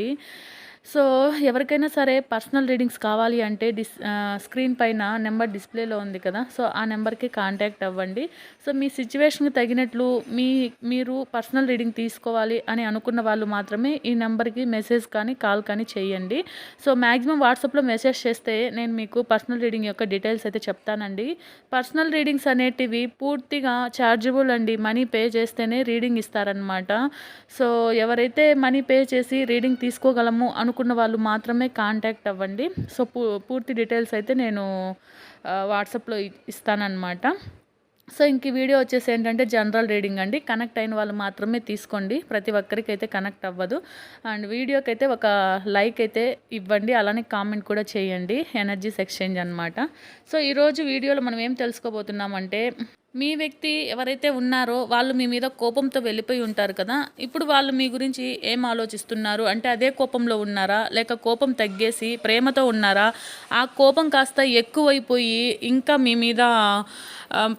ಮಾಡಿ సో ఎవరికైనా సరే పర్సనల్ రీడింగ్స్ కావాలి అంటే డిస్ స్క్రీన్ పైన నెంబర్ డిస్ప్లేలో ఉంది కదా సో ఆ నెంబర్కి కాంటాక్ట్ అవ్వండి. సో మీ సిచ్యువేషన్కి తగినట్లు మీ మీరు పర్సనల్ రీడింగ్ తీసుకోవాలి అని అనుకున్న వాళ్ళు మాత్రమే ఈ నెంబర్కి మెసేజ్ కానీ కాల్ కానీ చేయండి. సో మ్యాక్సిమం వాట్సాప్లో మెసేజ్ చేస్తే నేను మీకు పర్సనల్ రీడింగ్ యొక్క డీటెయిల్స్ అయితే చెప్తానండి. పర్సనల్ రీడింగ్స్ అనేటివి పూర్తిగా ఛార్జబుల్ అండి. మనీ పే చేస్తేనే రీడింగ్ ఇస్తారనమాట సో ఎవరైతే మనీ పే చేసి రీడింగ్ తీసుకోగలము అను అనుకున్న వాళ్ళు మాత్రమే కాంటాక్ట్ అవ్వండి. సో పూర్తి డీటెయిల్స్ అయితే నేను వాట్సాప్లో ఇస్తానన్నమాట. సో ఇంక వీడియో వచ్చేసి ఏంటంటే జనరల్ రీడింగ్ అండి. కనెక్ట్ అయిన వాళ్ళు మాత్రమే తీసుకోండి. ప్రతి ఒక్కరికి అయితే కనెక్ట్ అవ్వదు. అండ్ వీడియోకి అయితే ఒక లైక్ అయితే ఇవ్వండి. అలానే కామెంట్ కూడా చేయండి. ఎనర్జీస్ ఎక్స్చేంజ్ అనమాట సో ఈరోజు వీడియోలో మనం ఏం తెలుసుకోబోతున్నామంటే మీ వ్యక్తి ఎవరైతే ఉన్నారో వాళ్ళు మీ మీద కోపంతో వెళ్ళిపోయి ఉంటారు కదా ఇప్పుడు వాళ్ళు మీ గురించి ఏం ఆలోచిస్తున్నారు? అంటే అదే కోపంలో ఉన్నారా? లేక కోపం తగ్గేసి ప్రేమతో ఉన్నారా? ఆ కోపం కాస్త ఎక్కువైపోయి ఇంకా మీ మీద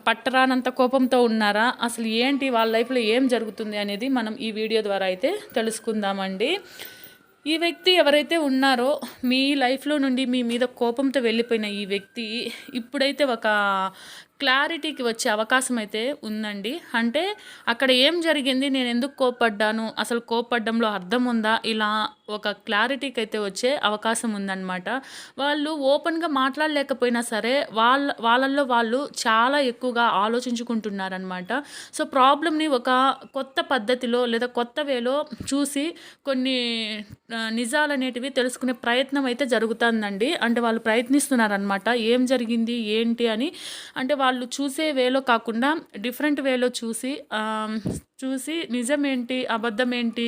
పట్టరానంత కోపంతో ఉన్నారా? అసలు ఏంటి వాళ్ళ లైఫ్లో ఏం జరుగుతుంది అనేది మనం ఈ వీడియో ద్వారా అయితే తెలుసుకుందామండి. ఈ వ్యక్తి ఎవరైతే ఉన్నారో మీ లైఫ్లో నుండి మీ మీద కోపంతో వెళ్ళిపోయిన ఈ వ్యక్తి ఇప్పుడైతే ఒక క్లారిటీకి వచ్చే అవకాశం అయితే ఉందండి. అంటే అక్కడ ఏం జరిగింది? నేను ఎందుకు కోపడ్డాను అసలు కోపడ్డంలో అర్థం ఉందా? ఇలా ఒక క్లారిటీకి అయితే వచ్చే అవకాశం ఉందన్నమాట. వాళ్ళు ఓపెన్గా మాట్లాడలేకపోయినా సరే వాళ్ళ వాళ్ళల్లో వాళ్ళు చాలా ఎక్కువగా ఆలోచించుకుంటున్నారనమాట సో ప్రాబ్లమ్ని ఒక కొత్త పద్ధతిలో లేదా కొత్త వేలో చూసి కొన్ని నిజాలు అనేటివి తెలుసుకునే ప్రయత్నం అయితే జరుగుతుందండి. అంటే వాళ్ళు ప్రయత్నిస్తున్నారనమాట ఏం జరిగింది? ఏంటి? అని. అంటే వాళ్ళు చూసే వేలో కాకుండా డిఫరెంట్ వేలో చూసి చూసి నిజమేంటి? అబద్ధమేంటి? అబద్ధం ఏంటి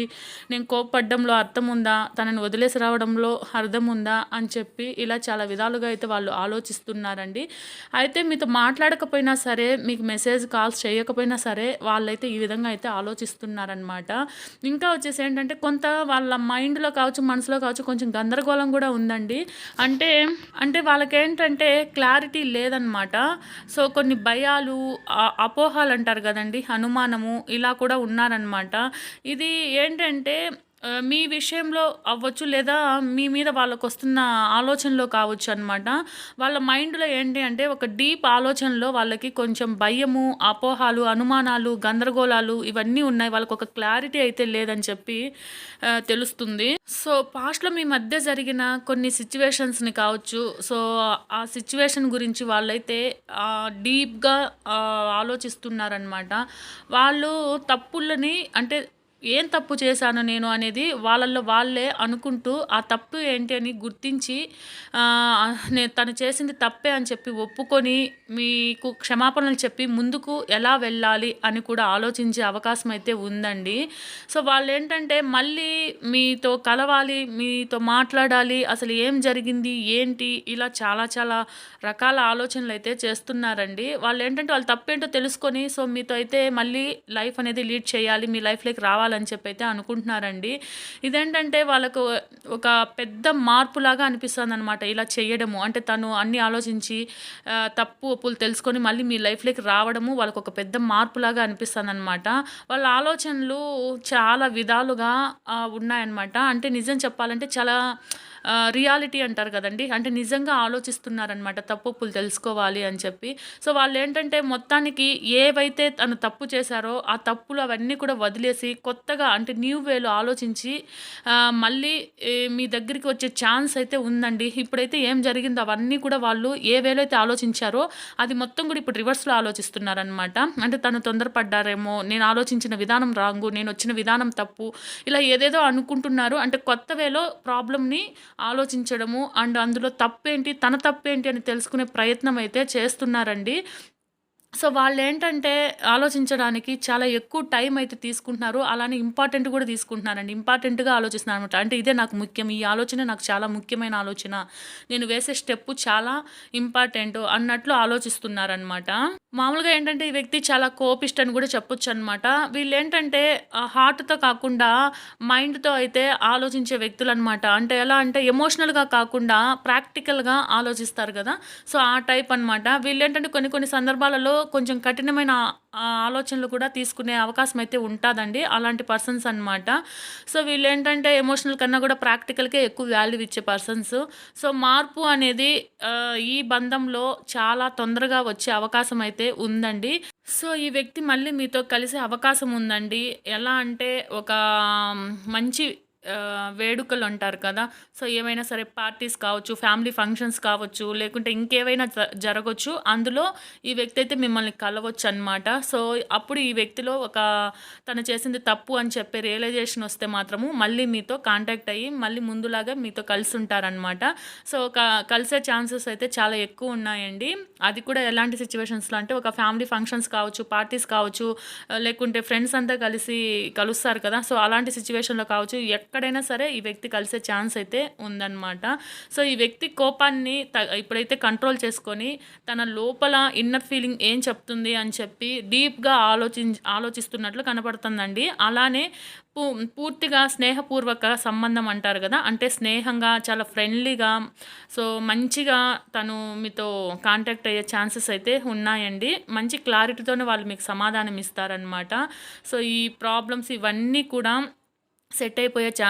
నేను కోప్పడ్డంలో అర్థం ఉందా తనని వదిలేసి రావడంలో అర్థం ఉందా అని చెప్పి ఇలా చాలా విధాలుగా అయితే వాళ్ళు ఆలోచిస్తున్నారండి. అయితే మీతో మాట్లాడకపోయినా సరే మీకు మెసేజ్ కాల్స్ చేయకపోయినా సరే వాళ్ళైతే ఈ విధంగా అయితే ఆలోచిస్తున్నారనమాట ఇంకా వచ్చేసి ఏంటంటే కొంత వాళ్ళ మైండ్లో కావచ్చు మనసులో కావచ్చు కొంచెం గందరగోళం కూడా ఉందండి. అంటే అంటే వాళ్ళకేంటంటే క్లారిటీ లేదనమాట సో కొన్ని భయాలు అపోహాలు అంటారు కదండి అనుమానము ఇలా కూడా ఉన్నారనమాట ఇది ఏంటంటే మీ విషయంలో అవ్వచ్చు లేదా మీ మీద వాళ్ళకు వస్తున్న ఆలోచనలో కావచ్చు అనమాట వాళ్ళ మైండ్లో ఏంటి అంటే ఒక డీప్ ఆలోచనలో వాళ్ళకి కొంచెం భయము అపోహాలు అనుమానాలు గందరగోళాలు ఇవన్నీ ఉన్నాయి. వాళ్ళకు ఒక క్లారిటీ అయితే లేదని చెప్పి తెలుస్తుంది. సో పాస్ట్లో మీ మధ్య జరిగిన కొన్ని సిచ్యువేషన్స్ని కావచ్చు. సో ఆ సిచ్యువేషన్ గురించి వాళ్ళైతే డీప్గా ఆలోచిస్తున్నారనమాట వాళ్ళు తప్పులని అంటే ఏం తప్పు చేశాను నేను అనేది వాళ్ళల్లో వాళ్ళే అనుకుంటూ ఆ తప్పు ఏంటి అని గుర్తించి నేను తను చేసింది తప్పే అని చెప్పి ఒప్పుకొని మీకు క్షమాపణలు చెప్పి ముందుకు ఎలా వెళ్ళాలి అని కూడా ఆలోచించే అవకాశం అయితే ఉందండి. సో వాళ్ళు ఏంటంటే మళ్ళీ మీతో కలవాలి మీతో మాట్లాడాలి అసలు ఏం జరిగింది ఏంటి ఇలా చాలా చాలా రకాల ఆలోచనలు అయితే చేస్తున్నారండి. వాళ్ళు ఏంటంటే వాళ్ళు తప్పేంటో తెలుసుకొని సో మీతో అయితే మళ్ళీ లైఫ్ అనేది లీడ్ చేయాలి మీ లైఫ్లోకి రావాలి కావాలని చెప్పి అయితే అనుకుంటున్నారండి. ఇదేంటంటే వాళ్ళకు ఒక పెద్ద మార్పులాగా అనిపిస్తుంది అనమాట ఇలా చేయడము. అంటే తను అన్ని ఆలోచించి తప్పు ఒప్పులు తెలుసుకొని మళ్ళీ మీ లైఫ్లోకి రావడము వాళ్ళకు ఒక పెద్ద మార్పులాగా అనిపిస్తుంది అనమాట వాళ్ళ ఆలోచనలు చాలా విధాలుగా ఉన్నాయన్నమాట. అంటే నిజం చెప్పాలంటే చాలా రియాలిటీ అంటారు కదండి. అంటే నిజంగా ఆలోచిస్తున్నారనమాట తప్పులు తెలుసుకోవాలి అని చెప్పి. సో వాళ్ళు ఏంటంటే మొత్తానికి ఏవైతే తను తప్పు చేశారో ఆ తప్పులు అవన్నీ కూడా వదిలేసి కొత్తగా అంటే న్యూ వేలో ఆలోచించి మళ్ళీ మీ దగ్గరికి వచ్చే ఛాన్స్ అయితే ఉందండి. ఇప్పుడైతే ఏం జరిగిందో అవన్నీ కూడా వాళ్ళు ఏ వేలో అయితే ఆలోచించారో అది మొత్తం కూడా ఇప్పుడు రివర్స్లో ఆలోచిస్తున్నారనమాట అంటే తను తొందరపడ్డారేమో నేను ఆలోచించిన విధానం రాంగు నేను వచ్చిన విధానం తప్పు ఇలా ఏదేదో అనుకుంటున్నారు. అంటే కొత్త వేలో ప్రాబ్లమ్ని ఆలోచించడము అండ్ అందులో తప్పేంటి తన తప్పేంటి అని తెలుసుకునే ప్రయత్నం అయితే చేస్తున్నారండి సో వాళ్ళు ఏంటంటే ఆలోచించడానికి చాలా ఎక్కువ టైం అయితే తీసుకుంటున్నారు. అలానే ఇంపార్టెంట్ కూడా తీసుకుంటున్నారండి. ఇంపార్టెంట్‌గా ఆలోచిస్తున్నారు అనమాట అంటే ఇదే నాకు ముఖ్యం. ఈ ఆలోచన నాకు చాలా ముఖ్యమైన ఆలోచన. నేను వేసే స్టెప్పు చాలా ఇంపార్టెంట్ అన్నట్లు ఆలోచిస్తున్నారనమాట. మామూలుగా ఏంటంటే ఈ వ్యక్తి చాలా కోపిస్ట్ అని కూడా చెప్పొచ్చనమాట. వీళ్ళు ఏంటంటే హార్ట్‌తో కాకుండా మైండ్‌తో అయితే ఆలోచించే వ్యక్తులు అనమాట అంటే ఎలా అంటే ఎమోషనల్‌గా కాకుండా ప్రాక్టికల్‌గా ఆలోచిస్తారు కదా సో, ఆ టైప్ అనమాట. వీళ్ళేంటంటే కొన్ని కొన్ని సందర్భాలలో కొంచెం కఠినమైన ఆలోచనలు కూడా తీసుకునే అవకాశం అయితే ఉంటుందండి అలాంటి పర్సన్స్ అనమాట. సో, వీళ్ళు ఏంటంటే ఎమోషనల్ కన్నా కూడా ప్రాక్టికల్‌కే ఎక్కువ వాల్యూ ఇచ్చే పర్సన్స్. సో, మార్పు అనేది ఈ బంధంలో చాలా తొందరగా వచ్చే అవకాశం అయితే ఉందండి. సో, ఈ వ్యక్తి మళ్ళీ మీతో కలిసే అవకాశం ఉందండి. ఎలా అంటే ఒక మంచి వేడుకలు అంటారు కదా! సో, ఏమైనా సరే పార్టీస్ కావచ్చు, ఫ్యామిలీ ఫంక్షన్స్ కావచ్చు, లేకుంటే ఇంకేవైనా జ అందులో ఈ వ్యక్తి అయితే మిమ్మల్ని కలవచ్చు అనమాట సో, అప్పుడు ఈ వ్యక్తిలో ఒక తను చేసింది తప్పు అని చెప్పే రియలైజేషన్ వస్తే మాత్రము మళ్ళీ మీతో కాంటాక్ట్ అయ్యి మళ్ళీ ముందులాగా మీతో కలిసి ఉంటారనమాట సో, ఒక కలిసే ఛాన్సెస్ అయితే చాలా ఎక్కువ ఉన్నాయండి అది కూడా ఎలాంటి సిచ్యువేషన్స్లో అంటే ఒక ఫ్యామిలీ ఫంక్షన్స్ కావచ్చు, పార్టీస్ కావచ్చు, లేకుంటే ఫ్రెండ్స్ అంతా కలిసి కలుస్తారు కదా! సో, అలాంటి సిచ్యువేషన్లో కావచ్చు, ఎక్కడైనా సరే ఈ వ్యక్తి కలిసే ఛాన్స్ అయితే ఉందన్నమాట సో, ఈ వ్యక్తి కోపాన్ని త ఇప్పుడైతే కంట్రోల్ చేసుకొని తన లోపల ఇన్నర్ ఫీలింగ్ ఏం చెప్తుంది అని చెప్పి డీప్‌గా ఆలోచి ఆలోచిస్తున్నట్లు కనపడుతుందండి. అలానే పూ పూర్తిగా స్నేహపూర్వక సంబంధం అంటారు కదా అంటే స్నేహంగా చాలా ఫ్రెండ్లీగా సో, మంచిగా తను మీతో కాంటాక్ట్ అయ్యే ఛాన్సెస్ అయితే ఉన్నాయండి. మంచి క్లారిటీతోనే వాళ్ళు మీకు సమాధానం ఇస్తారనమాట. సో, ఈ ప్రాబ్లమ్స్ ఇవన్నీ కూడా సెట్ అయిపోయే ఛా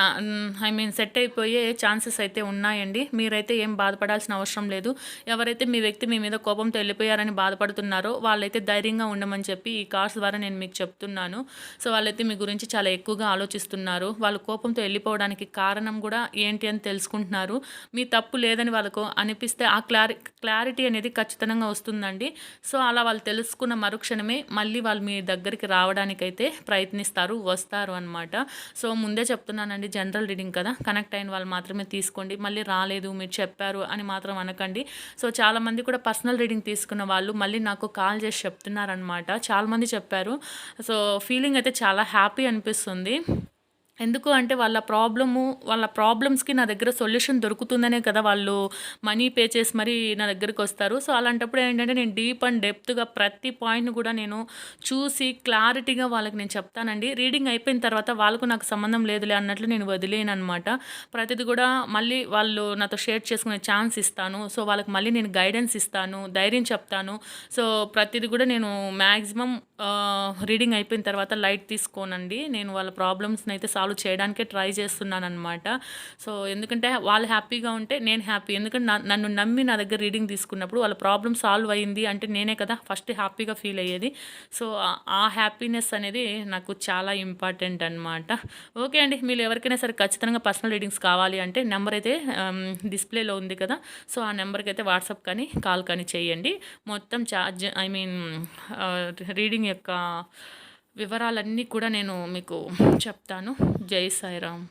ఐ మీన్ సెట్ అయిపోయే ఛాన్సెస్ అయితే ఉన్నాయండి. మీరైతే ఏం బాధపడాల్సిన అవసరం లేదు. ఎవరైతే మీ వ్యక్తి మీ మీద కోపంతో వెళ్ళిపోయారని బాధపడుతున్నారో వాళ్ళైతే ధైర్యంగా ఉండమని చెప్పి ఈ కార్డ్స్ ద్వారా నేను మీకు చెప్తున్నాను. సో, వాళ్ళైతే మీ గురించి చాలా ఎక్కువగా ఆలోచిస్తున్నారు. వాళ్ళు కోపంతో వెళ్ళిపోవడానికి కారణం కూడా ఏంటి అని తెలుసుకుంటున్నారు. మీ తప్పు లేదని వాళ్ళకు అనిపిస్తే ఆ క్లారి క్లారిటీ అనేది ఖచ్చితంగా వస్తుందండి. సో, అలా వాళ్ళు తెలుసుకున్న మరుక్షణమే మళ్ళీ వాళ్ళు మీ దగ్గరికి రావడానికైతే ప్రయత్నిస్తారు. వస్తారు అనమాట. సో, ముందు ముందే చెప్తున్నానండి జనరల్ రీడింగ్ కదా! కనెక్ట్ అయిన వాళ్ళు మాత్రమే తీసుకోండి. మళ్ళీ రాలేదు మీరు చెప్పారు అని మాత్రం అనకండి. సో, చాలామంది కూడా పర్సనల్ రీడింగ్ తీసుకున్న వాళ్ళు మళ్ళీ నాకు కాల్ చేసి చెప్తున్నారనమాట. చాలామంది చెప్పారు. సో, ఫీలింగ్ అయితే చాలా హ్యాపీ అనిపిస్తుంది. ఎందుకు అంటే వాళ్ళ ప్రాబ్లము వాళ్ళ ప్రాబ్లమ్స్‌కి నా దగ్గర సొల్యూషన్ దొరుకుతుందనే కదా! వాళ్ళు మనీ పే చేసి మరీ నా దగ్గరికొస్తారు. సో, అలాంటప్పుడు ఏంటంటే నేను డీప్ అండ్ డెప్త్‌గా ప్రతి పాయింట్‌ని కూడా నేను చూసి క్లారిటీగా వాళ్ళకి నేను చెప్తానండి. రీడింగ్ అయిపోయిన తర్వాత వాళ్ళకు నాకు సంబంధం లేదులే అన్నట్లు నేను వదిలేను అనమాట ప్రతిది కూడా మళ్ళీ వాళ్ళు నాతో షేర్ చేసుకునే ఛాన్స్ ఇస్తాను. సో, వాళ్ళకి మళ్ళీ నేను గైడెన్స్ ఇస్తాను. ధైర్యం చెప్తాను. సో, ప్రతిది కూడా నేను మ్యాక్సిమం రీడింగ్ అయిపోయిన తర్వాత లైట్ తీసుకోనండి. నేను వాళ్ళ ప్రాబ్లమ్స్‌ని అయితే సాల్వ్ చేయడానికే ట్రై చేస్తున్నాను అనమాట సో, ఎందుకంటే వాళ్ళు హ్యాపీగా ఉంటే నేను హ్యాపీ. ఎందుకంటే నన్ను నమ్మి నా దగ్గర రీడింగ్ తీసుకున్నప్పుడు వాళ్ళ ప్రాబ్లమ్ సాల్వ్ అయింది అంటే నేనే కదా! ఫస్ట్ హ్యాపీగా ఫీల్ అయ్యేది. సో, ఆ హ్యాపీనెస్ అనేది నాకు చాలా ఇంపార్టెంట్ అనమాట. ఓకే అండి. మీరు ఎవరికైనా సరే ఖచ్చితంగా పర్సనల్ రీడింగ్స్ కావాలి అంటే నెంబర్ అయితే um, డిస్‌ప్లేలో ఉంది కదా! సో, ఆ నెంబర్కి అయితే వాట్సాప్ కానీ, కాల్ కానీ చేయండి. మొత్తం చార్జ్ ఐ మీన్ రీడింగ్ యొక్క వివరాలన్నీ కూడా నేను మీకు చెప్తాను. జై సాయిరామ్.